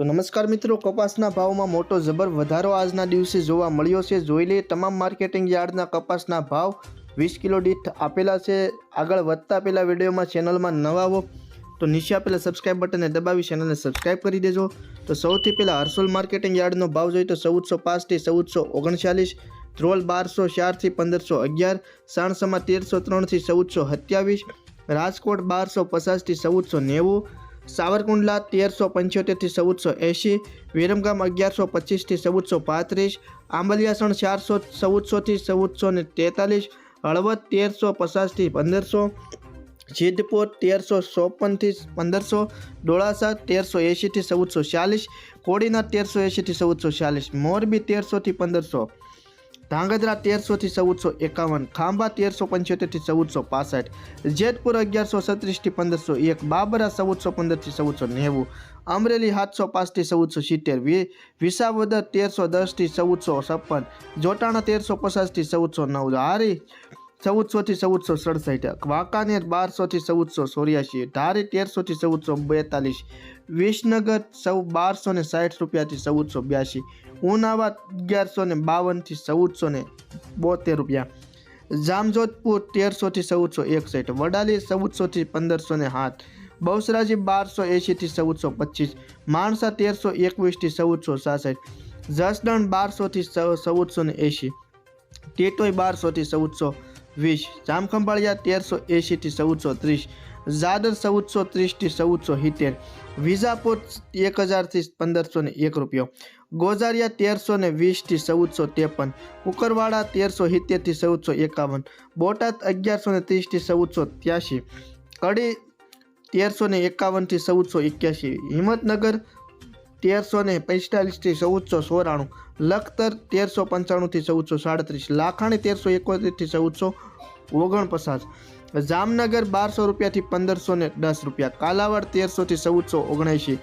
તો નમસ્કાર મિત્રો, કપાસના ભાવમાં મોટો જબર વધારો આજના દિવસે જોવા મળ્યો છે. જોઈ લઈએ, તમામ માર્કેટિંગ યાર્ડના કપાસના ભાવ. વીસ કિલો દીઠ આપેલા છે. આગળ વધતા પહેલાં વિડીયોમાં ચેનલમાં નવા હો તો નીચે આપેલા સબસ્ક્રાઇબ બટનને દબાવી ચેનલને સબસ્ક્રાઇબ કરી દેજો. તો સૌથી પહેલાં હર્સોલ માર્કેટિંગ યાર્ડનો ભાવ જોઈએ તો ચૌદસો પાંચથી ચૌદસો ઓગણચાલીસ, ધ્રોલ બારસો ચારથી પંદરસો અગિયાર, સાણસામાં તેરસો ત્રણથી ચૌદસો સત્યાવીસ, રાજકોટ બારસો પચાસથી ચૌદસો નેવું સાવરકુંડલા તેરસો પંચોતેરથી ચૌદસો એંશી, વિરમગામ અગિયારસો પચીસથી ચૌદસો પાંત્રીસ, આંબલિયાસણ ચારસો ચૌદસોથી ચૌદસો ને તેતાલીસ, હળવદ તેરસો પચાસથી પંદરસો જીતપુર તેરસો ચોપનથી પંદરસો, ડોળાસા તેરસો એંશીથી ચૌદસો ચાલીસ કોડીના તેરસો એંશીથી ચૌદસો ચાલીસ, મોરબી તેરસોથી પંદરસો ધાંગધ્રા તેરસોથી ચૌદસો એકાવન, ખાંભા તેરસો પંચોતેરથી ચૌદસો પાસઠ, જેતપુર અગિયારસો સત્રીસથી પંદરસો એક, બાબરા ચૌદસો પંદરથી ચૌદસો નેવું, અમરેલી સાતસો પાંચથી ચૌદસો સિત્તેર, વી વિસાવદર તેરસો દસથી ચૌદસો છપ્પન, જોટાણા તેરસો પચાસથી ચૌદસો નવ હારી ચૌદસોથી ચૌદસો સડસઠ, વાંકાનેર બારસોથી ચૌદસો ચોર્યાસી, ધારી તેરસોથી ચૌદસો બેતાલીસ, વિસનગર સૌ બારસો ને સાઠ રૂપિયાથી ચૌદસો બ્યાસી, ઉનાવા અગિયારસો ને બાવનથી ચૌદસો ને બોતેર રૂપિયા, જામજોધપુર તેરસોથી ચૌદસો એકસઠ, વડાલી ચૌદસોથી પંદરસો ને સાત, બહુસરાજી બારસો એંશીથી ચૌદસો પચીસ, માણસા તેરસો એકવીસથી ચૌદસો સાસઠ, જસદણ બારસોથી ચૌદસો ને એંશી, ટેટોઈ બારસોથી ચૌદસો વીસ, જામખંભાળિયા તેરસો એંશીથી ચૌદસો ત્રીસ ઝાદર ચૌદસો ત્રીસથી ચૌદસો સિત્તેર વિઝાપોર એક હજારથી પંદરસો ને એક રૂપિયો ગોઝારિયા તેરસો ને વીસથી ચૌદસો ત્રેપન, કુકરવાડા તેરસો સિત્તેરથી ચૌદસો એકાવન, બોટાદ અગિયારસો ને ત્રીસથી ચૌદસો ત્યાસી કડી તેરસો ને એકાવનથી ચૌદસો એક્યાસી હિંમતનગર તેરસો ને પિસ્તાલીસથી ચૌદસો ચોરાણું. લખતર તેરસો પંચાણુંથી ચૌદસો સાડત્રીસ. લાખાણી તેરસો એકોતેરથી ચૌદસો ઓગણપચાસ. જામનગર બારસો રૂપિયાથી પંદરસો ને દસ રૂપિયા. કાલાવાડ તેરસોથી ચૌદસો ઓગણએંશી.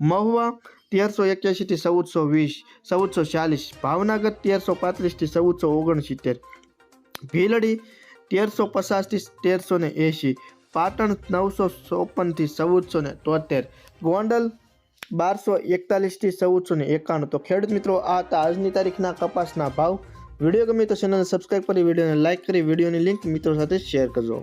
મહુવા તેરસો એક્યાસીથી ચૌદસો વીસ. ચૌદસો ચાલીસ. ભાવનગર તેરસો પાંત્રીસથી ચૌદસો ઓગણસિત્તેર. ભીલડી તેરસો પચાસથી તેરસો ને એંશી. પાટણ નવસો ચોપનથી ચૌદસો ને તોતેર. ગોંડલ બારસો એકતાલીસથી ચૌદસો ને એકાણું. તો ખેડૂત મિત્રો, આ હતા આજની તારીખના કપાસના ભાવ. વીડિયો ગમે તો ચેનલને સબસ્ક્રાઈબ કરી, વિડીયોને લાઇક કરી, વિડીયોની લિંક મિત્રો સાથે શેર કરજો.